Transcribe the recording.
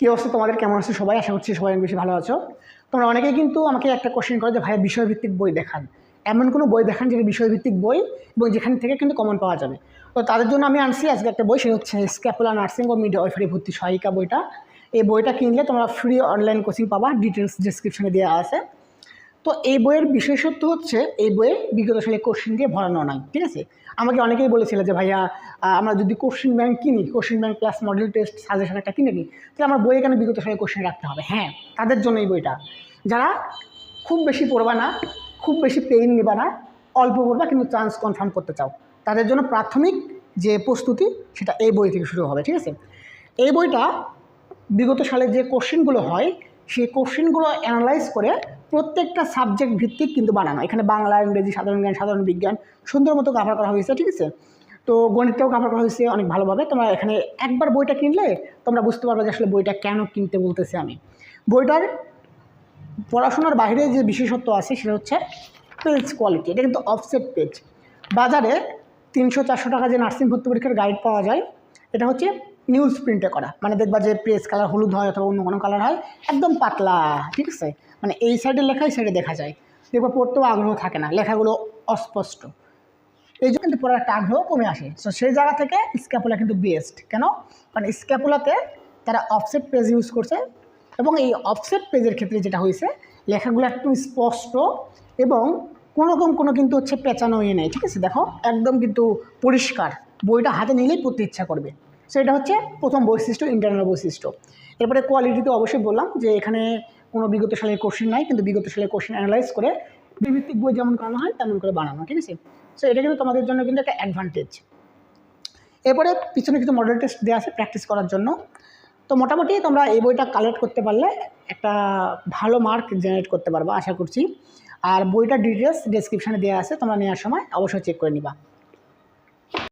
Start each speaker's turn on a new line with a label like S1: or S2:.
S1: কী অবস্থা তোমাদের? কেমন আছে সবাই? আশা করছি সবাই বেশি ভালো আছো। তোমরা অনেকেই কিন্তু আমাকে একটা কোশ্চেন করো যে, ভাইয়া, বিষয়ভিত্তিক বই দেখান। এমন কোনো বই দেখান যেটা বিষয়ভিত্তিক বই এবং যেখান থেকে কিন্তু কমন পাওয়া যাবে। তো তাদের জন্য আমি আনছি আজকে একটা বই, সেটা হচ্ছে স্ক্যাপুলা নার্সিং ও মিড ওয়াইফারি ভর্তি সহায়িকা বইটা। এই বইটা কিনলে তোমরা ফ্রি অনলাইন কোচিং পাবা। ডিটেলস ডিসক্রিপশনে দেওয়া আছে। তো এই বইয়ের বিশেষত্ব হচ্ছে এই বইয়ে বিগত সালে কোশ্চেন দিয়ে ভরানো নাই ঠিক আছে? আমাকে অনেকেই বলেছিল যে, ভাইয়া আমরা যদি কোশ্চেন ব্যাংক কিনি question bank plus model test suggestion একটা কিনে নিই, তাহলে আমার বইয়ে কেন বিগত সালে কোশ্চেন রাখতে হবে? হ্যাঁ তাদের জন্য এই বইটা। যারা খুব বেশি পড়বা না, খুব বেশি পেইন নেবা না, অল্প পড়বা কিন্তু চান্স কনফার্ম করতে চাও। তাদের জন্য প্রাথমিক যে প্রস্তুতি, সেটা এই বই থেকে শুরু হবে, ঠিক আছে? এই বইটা বিগত সালে যে কোশ্চেনগুলো হয়, সেই কোশ্চেনগুলো অ্যানালাইজ করে প্রত্যেকটা সাবজেক্ট ভিত্তিক কিন্তু বানানো। এখানে বাংলা, ইংরেজি, সাধারণ জ্ঞান, সাধারণ বিজ্ঞান, সুন্দর মতো কাভার করা হয়েছে, ঠিক আছে? তো গণিতটাও কাভার করা হয়েছে অনেক ভালোভাবে। তোমরা এখানে একবার বইটা কিনলে তোমরা বুঝতে পারবে যে আসলে বইটা কেন কিনতে বলতেছি আমি। বইটার পড়াশোনার বাইরে যে বিশেষত্ব আছে সেটা হচ্ছে পেজ কোয়ালিটি এটা কিন্তু অফসেট পেজ বাজারে তিনশো চারশো টাকা যে নার্সিং ভর্তি পরীক্ষার গাইড পাওয়া যায়, এটা হচ্ছে নিউজ প্রিন্টে করা। মানে দেখবা যে পেজ কালার হলুদ হয় অথবা অন্য কোনো কালার হয়, একদম পাতলা, ঠিক আছে? মানে এই সাইডে লেখা, এই সাইডে দেখা যায়। দেখবা পড়তেও আগ্রহ থাকে না, লেখাগুলো অস্পষ্ট। এই জন্য কিন্তু পড়ার একটা আগ্রহ কমে আসে। সো সেই জায়গা থেকে স্ক্যাপুলা কিন্তু বেস্ট কেন? কারণ স্ক্যাপুলাতে তারা অফসেট পেজ ইউজ করছে এবং এই অফসেট পেজের ক্ষেত্রে যেটা হয়েছে, লেখাগুলো একটু স্পষ্ট এবং কোনো রকম কোনো কিন্তু হচ্ছে পেঁচানো ইয়ে নেই, ঠিক আছে? দেখো, একদম কিন্তু পরিষ্কার। বইটা হাতে নিলেই পড়তে ইচ্ছা করবে। সো এটা হচ্ছে প্রথম বৈশিষ্ট্য ইন্টারনাল বৈশিষ্ট্য। এরপরে কোয়ালিটি তো অবশ্যই বললাম যে এখানে কোনো বিগত সালের কোশ্চেন নাই, কিন্তু বিগত সালের কোশ্চেন অ্যানালাইজ করে ভিত্তিক বই যেমন করানো হয়, তেমন করে বানানো, ঠিক আছে? সো এটা কিন্তু তোমাদের জন্য কিন্তু একটা অ্যাডভান্টেজ এরপরে পিছনে কিছু মডেল টেস্ট দেওয়া আছে প্র্যাকটিস করার জন্য। তো মোটামুটি তোমরা এই বইটা কালেক্ট করতে পারলে একটা ভালো মার্ক জেনারেট করতে পারবা, আশা করছি। আর বইটার ডিটেলস ডেসক্রিপশানে দেওয়া আছে, তোমরা নেওয়ার সময় অবশ্যই চেক করে নিবা।